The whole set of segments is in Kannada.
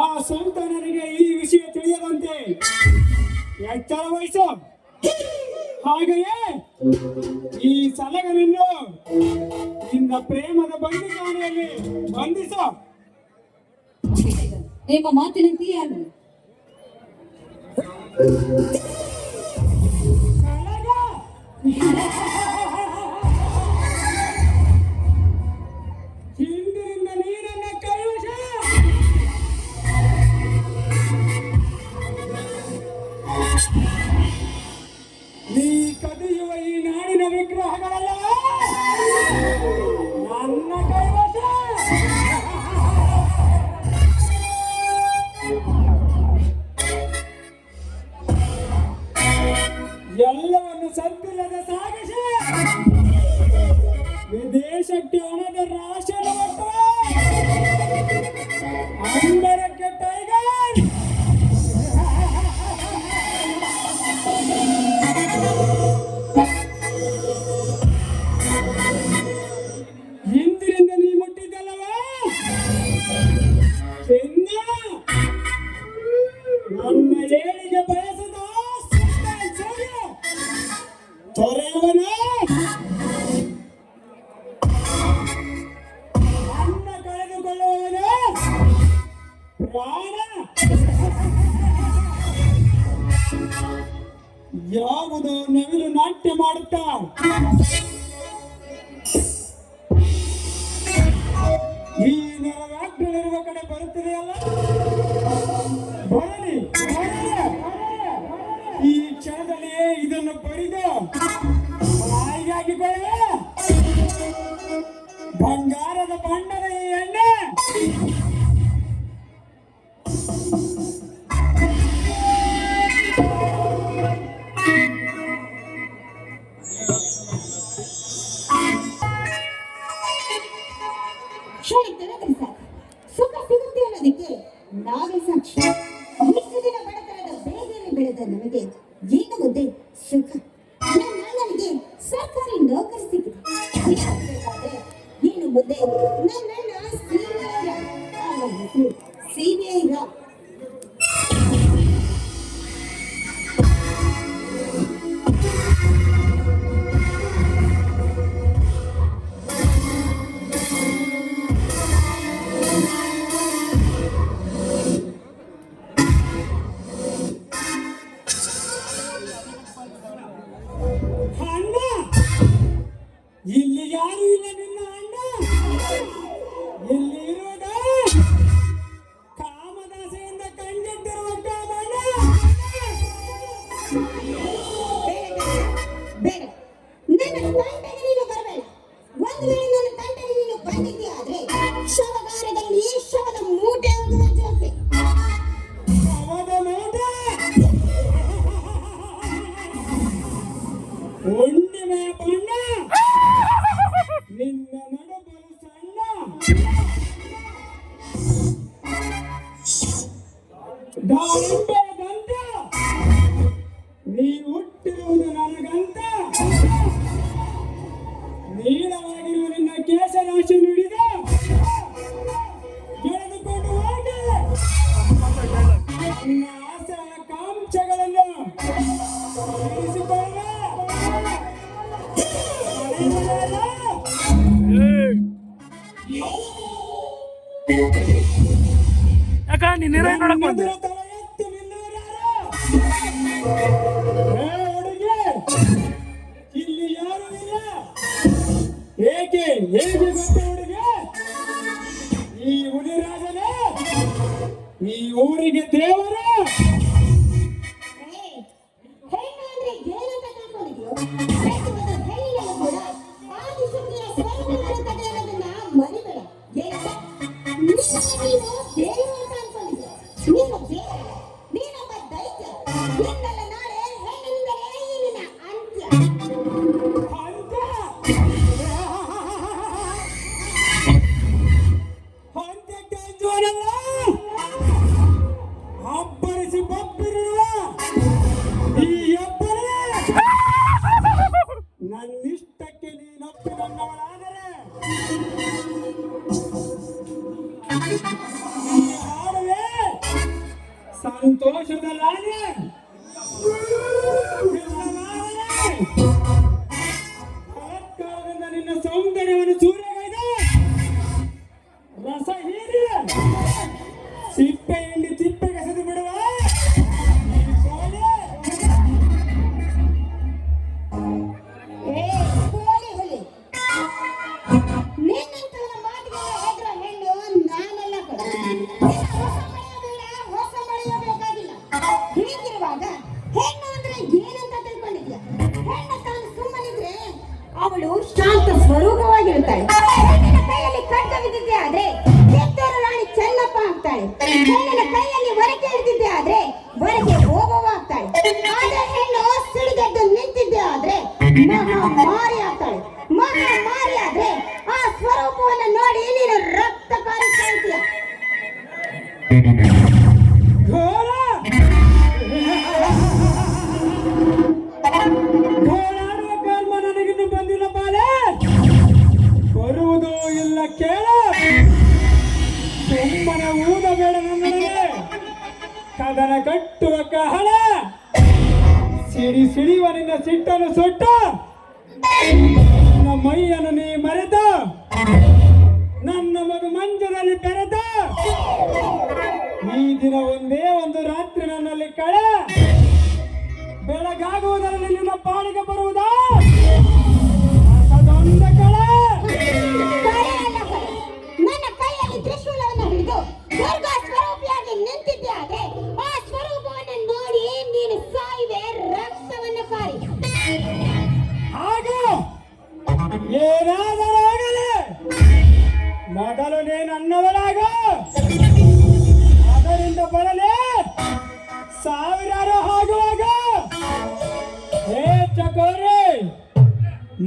ಆ ಸಂತಾನರಿಗೆ ಈ ವಿಷಯ ತಿಳಿಯದಂತೆ. ಎಚ್ಚರ ವಹಿಸು. ಹಾಗೆಯೇ ಈ ಸಲಗನನ್ನು ನಿನ್ನ ಪ್ರೇಮದ ಬಂದಿಖಾನೆಯಲ್ಲಿ ಬಂಧಿಸು. ನಿಮ್ಮ ಮಾತಿನಂತೆಯೇ ಆಗಲಿ శక్తి అనేది రాశను ಯಾವುದು ನವಿಲು ನಾಟ್ಯ ಮಾಡುತ್ತಾ? ಈ ನರವ್ಯಾಘ್ರನಿರುವ ಕಡೆ ಬರುತ್ತಿದೆಯಲ್ಲ ಬರಲಿ. ಈ ಕ್ಷಣದಲ್ಲಿಯೇ ಇದನ್ನು ಬರಿದು ಬಾಯಿಗೆ ಕ್ಷಣಿ ತೆರೆದರೆ ಸಾಕು ಸುಖ ಸಿಗುತ್ತೆ ಅನ್ನೋದಕ್ಕೆ ನಾವೇ ಸಾಕ್ಷಿ ಇಷ್ಟು ದಿನ ಬಡತನದ ಬೇಗನೆ ಬೆಳೆದ ನಮಗೆ ಈಗ ಮುದ್ದೆ ಸುಖ ನನಗೆ ಸರ್ಕಾರಿ ನೌಕರಿ ಸಿಕ್ಕಿದೆ ಇನ್ನು ಮುಂದೆ ನನ್ನಣ್ಣ ಸಿಬಿಐ ಸಿಬಿಐ ದಾಳಿಂಬೆ ದಂತ ನೀ ಹುಟ್ಟಿರುವುದು ನನಗಂತ! ನೀಳವಾಗಿರುವ ನಿನ್ನ ಕೇಶರಾಶಿ ನುಡಿದ! ಎಳೆದುಕೊಂಡು ಹೋಗಿ! ಇಲ್ಲಿ ಯಾರು ಇಲ್ಲ ಏಕೆ ಹೇಗೆ ಗೊತ್ತ ಹುಡುಗಿ ಈ ಹುಲಿರಾಜನೇ ಈ ಊರಿಗೆ ದೇವರು! Anton Jogalani! ಅವಳು ಶಾಂತ ಸ್ವರೂಪವಾಗಿರುತ್ತಾಳೆ. ಹೆಣ್ಣಿನ ಕೈಯಲ್ಲಿ ಖಡ್ಗ ಬಿದ್ದಿದ್ದೆ ಆದ್ರೆ ಕಿತ್ತೂರು ರಾಣಿ ಚೆನ್ನಪ್ಪ ಆಗ್ತಾಳೆ. ಹೆಣ್ಣಿನ ಕೈಯಲ್ಲಿ ಹೊರಕೆ ಹಿಡಿದಿದ್ದೆ ಆದ್ರೆ ಹೊರಗೆ ಹೋಗುವ ಆಗ್ತಾಳೆ. ಆದ್ರೆ ಹೆಣ್ಣು ಸಿಡಿದೆದ್ದು ನಿಂತಿದ್ದೆ ಆದ್ರೆ ಮಹಾಮಾರಿ ಆಗ್ತಾಳೆ. ಮಹಾಮಾರಿ ಆದ್ರೆ ಆ ಸ್ವರೂಪವನ್ನು ನೋಡಿ ನೀನು ರಕ್ತ ಕಾರಿಸ್ತಾ ಊದಬೇಡ ಕದನ ಕಟ್ಟುವ ಕಹಳ. ಸಿಡಿ ಸಿಡಿಯುವ ನಿನ್ನ ಸಿಟ್ಟನ್ನು ಸುಟ್ಟ. ನನ್ನ ಮೈಯನ್ನು ನೀ ಮರೆತು. ನನ್ನ ಮಗು ಮಂಜದಲ್ಲಿ ಬೆರೆತ ಈ ದಿನ ಒಂದೇ ಒಂದು ರಾತ್ರಿ ನನ್ನಲ್ಲಿ ಕಳೆ. ಬೆಳಗಾಗುವುದರಲ್ಲಿ ನಿನ್ನ ಪಾಳಿಗೆ ಬರುವುದಾ? ಅನ್ನವಳಾಗ ಅದರಿಂದ ಬರಲೇ. ಸಾವಿರಾರು ಆಗುವಾಗ ಹೇ ಚಕೋರಿ,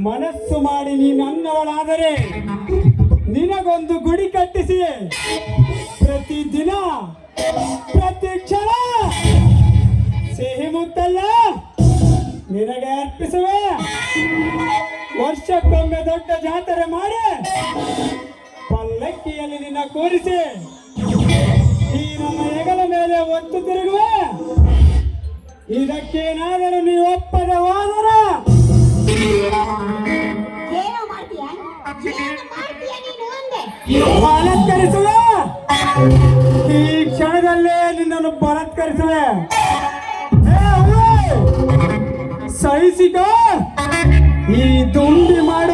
ಮನಸ್ಸು ಮಾಡಿ ನೀನು ಅನ್ನವಳಾದರೆ ನಿನಗೊಂದು ಗುಡಿ ಕಟ್ಟಿಸಿ. ಪ್ರತಿದಿನ ಪ್ರತಿ ಕ್ಷಣ ಸಿಹಿ ಮುತ್ತಲ್ಲ ನಿನಗೆ ಅರ್ಪಿಸುವೆ. ವರ್ಷಕ್ಕೊಮ್ಮೆ ದೊಡ್ಡ ಜಾತ್ರೆ ಮಾಡಿ. ಕೂರಿಸಿ ಈ ನಮ್ಮ ಹೆಗಲ ಮೇಲೆ ಒತ್ತು ತಿರುಗುವ. ಇದಕ್ಕೇನಾದರೂ ನೀವು ಒಪ್ಪದ ಹೋದರ. ಬಲತ್ಕರಿಸುವೆ. ಈ ಕ್ಷಣದಲ್ಲೇ ನಿನ್ನನ್ನು ಬಲತ್ಕರಿಸುವೆ. ಸಹಿಸಿಕ. ಈ ದುಂಡಿ ಮಾಡುವ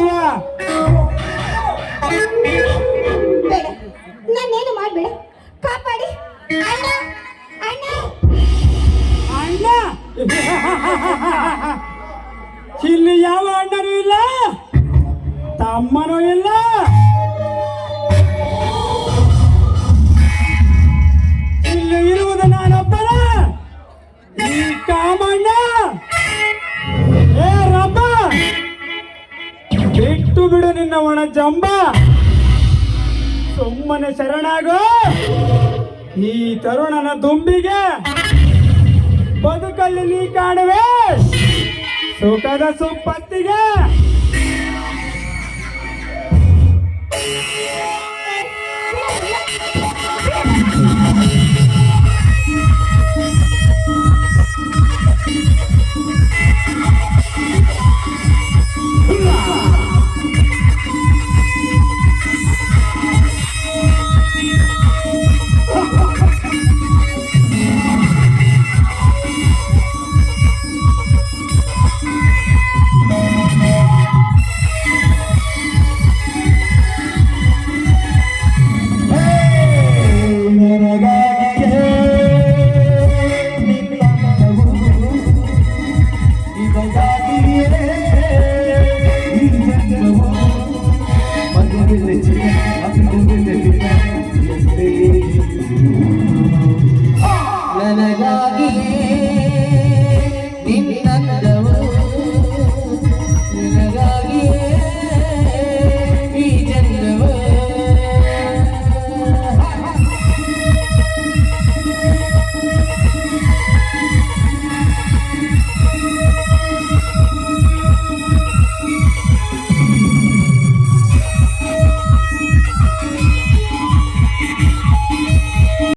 ಇಲ್ಲಿ ಯಾವ ಅಣ್ಣನೂ ಇಲ್ಲ, ತಮ್ಮನೂ ಇಲ್ಲ. ಇಲ್ಲಿ ಇರುವುದು ನಾನೊಬ್ಬನ, ಈ ಕಾಮಣ್ಣ. ಏ ರಬ್ಬ, ಬಿಟ್ಟು ಬಿಡು ನಿನ್ನ ಒಣ ಜಂಬ. ಸುಮ್ಮನೆ ಶರಣಾಗೋ. ಈ ತರುಣನ ದುಂಬಿಗೆ ಬದುಕಲ್ಲಿ ನೀ ಕಾಣುವೆ. टोकाचा चोप पाहते का